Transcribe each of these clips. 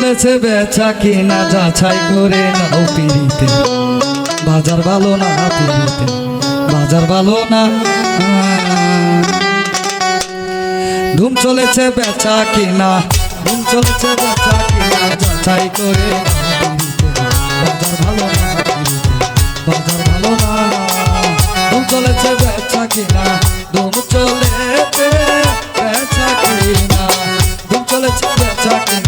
চলেছে বেচা কিনা যাচাই করে নাও পিড়িতে। বাজার ভালো না পিড়িতে। বাজার ভালো না ধুম চলেছে, বেচা কিনা। ধুম চলেছে, বেচা কিনা, যাচাই করে বাজার ভালো না বাজার ভালো না। ধুম চলেছে, বেচা কিনা। ধুম চলেছে, বেচা কিনা। ধুম চলেছে, বেচা কিনা।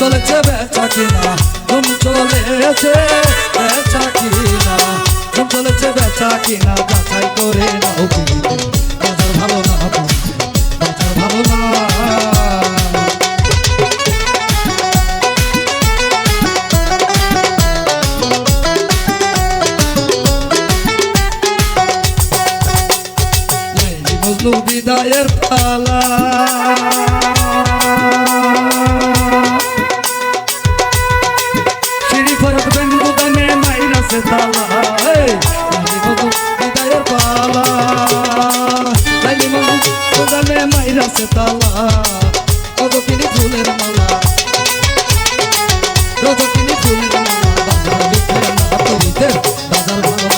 চলেছে বেচা কিনা ধুম চলেছে বেচা কিনা। ধুম চলেছে বেচা কিনা, যাচাই করে নাও না ভালো বিদায়ের পালা। তালা কত কিনি ফুলের মালা কত কিনি ফুলের মালা বাজার বিক্রি না তুলিতে বাজার ভালো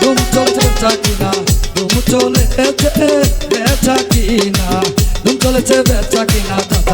ধুম চলছে বেচা কিনা ধুম চলেছে বেচা কিনা ধুম চলেছে বেচা কিনা